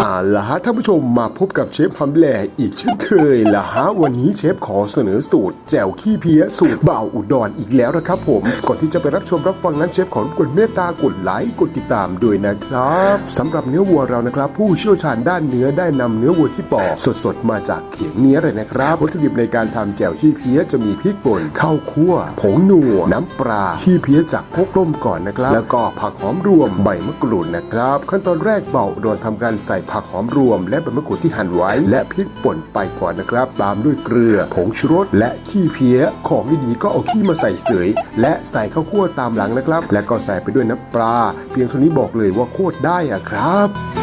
อ่าละฮะท่านผู้ชมมาพบกับเชฟฮัมแหล่อีกเช่นเคยละฮะวันนี้เชฟขอเสนอสูตร แจ่วขี้เพี้ยสูตรเบ่าอุดรอีกแล้วนะครับผมก่อนที่จะไปรับชมรับฟังนั้นเชฟขอกวนเมตตากดไลค์กดติดตามด้วยนะครับสำหรับเนื้อวัวเรานะครับ ผู้เชี่ยวชาญด้านเนื้อได้นำเนื้อวัวที่ปอกสดๆมาจากเขียงเนื้อเลยนะครับวัตถุดิบในการทำแจ่วขี้เพี้ยจะมีพริกป่นข้าวคั่วผงนัวน้ำปลาขี้เพี้ยจากพกต้มก่อนนะครับ แล้วก็ผักหอมรวมใบมะกรูดนะครับ ขั้นตอนแรกเบาโดนทำการใส่ผักหอมรวม และใบมะกรูดที่หั่นไว้ และพริกป่นไปก่อนนะครับ ตามด้วยเกลือ ผงชูรสและขี้เพี้ย ของดีๆก็เอาขี้มาใส่เสย และใส่ข้าวคั่วตามหลังนะครับ และก็ใส่ไปด้วยน้ำปลา เพียงเท่านี้บอกเลยว่าโคตรได้อะครับ